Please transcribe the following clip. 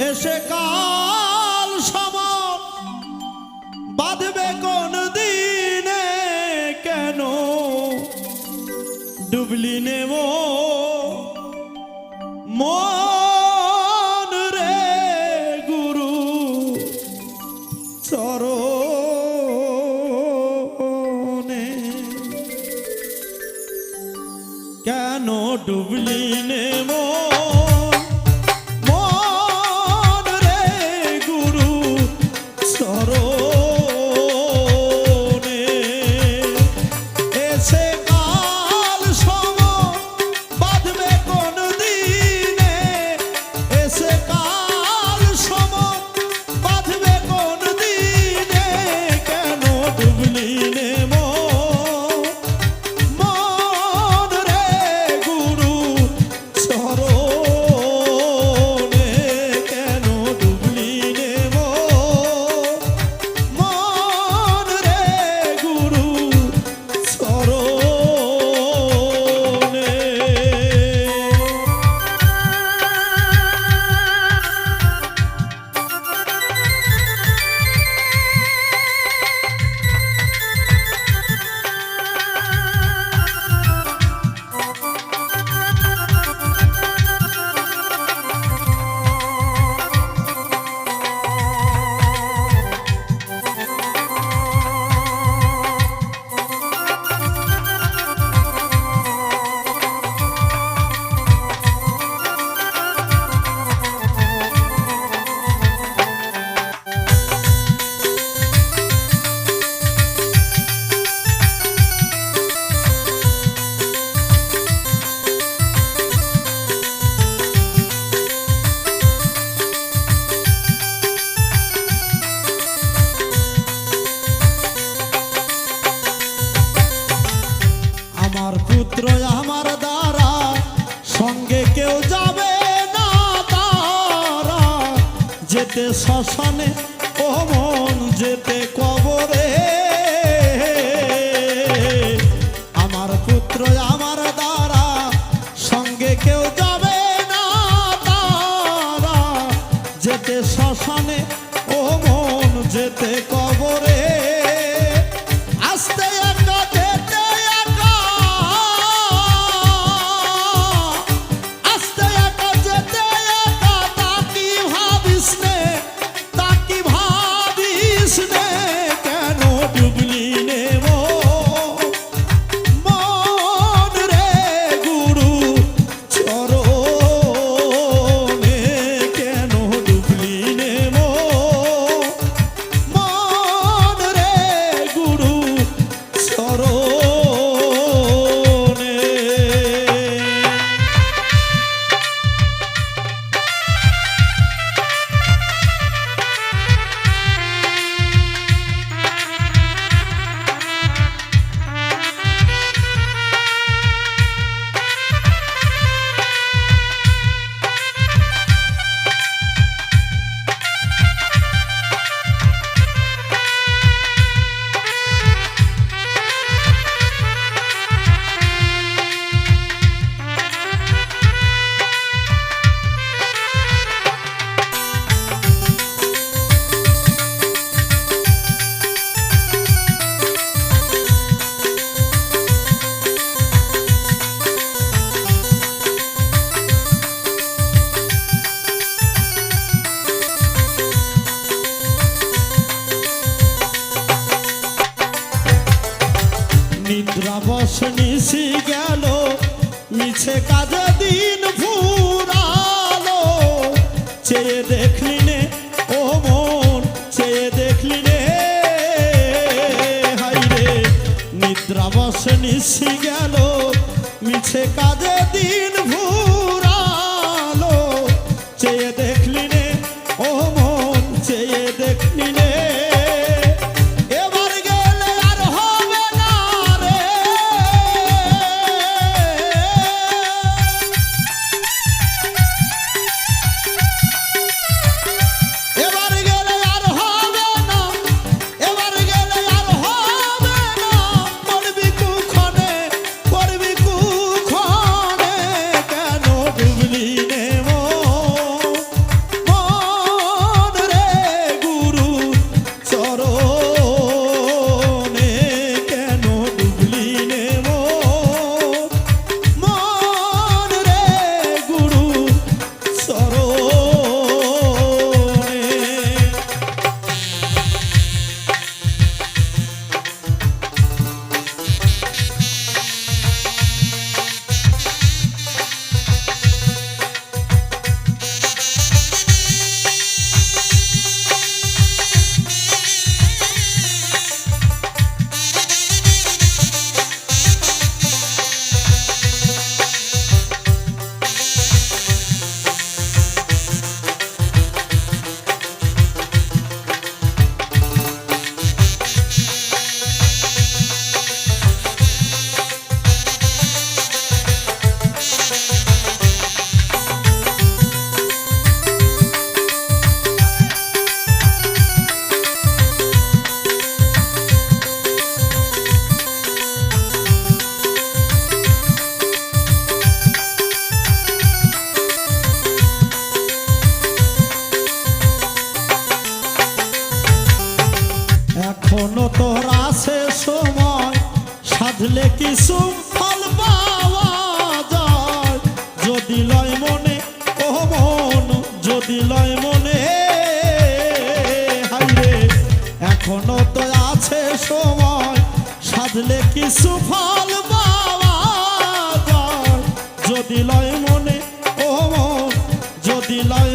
এসে কাল সমর বাঁধবে কোন দিনে কেন? ডুবলি নেব মন থেকে শ্মশানে সে নিশি গেল, মিছে কাজে দিন ফুরালো চেয়ে দেখলি নে, ও মন, চেয়ে দেখলি নে। হাইরে নিদ্রা বসে নিশি গেল, মিছে কাজে দিন ভু সাজলে কিছু ফল পাওয়া যায়। যদি লয় মনে, ও মন, যদি লয় মনে, হাইরে, এখনও তো আছে সময়, সাজলে কিছু ফল পাওয়া যায়। যদি লয় মনে, ও মন, যদি লয়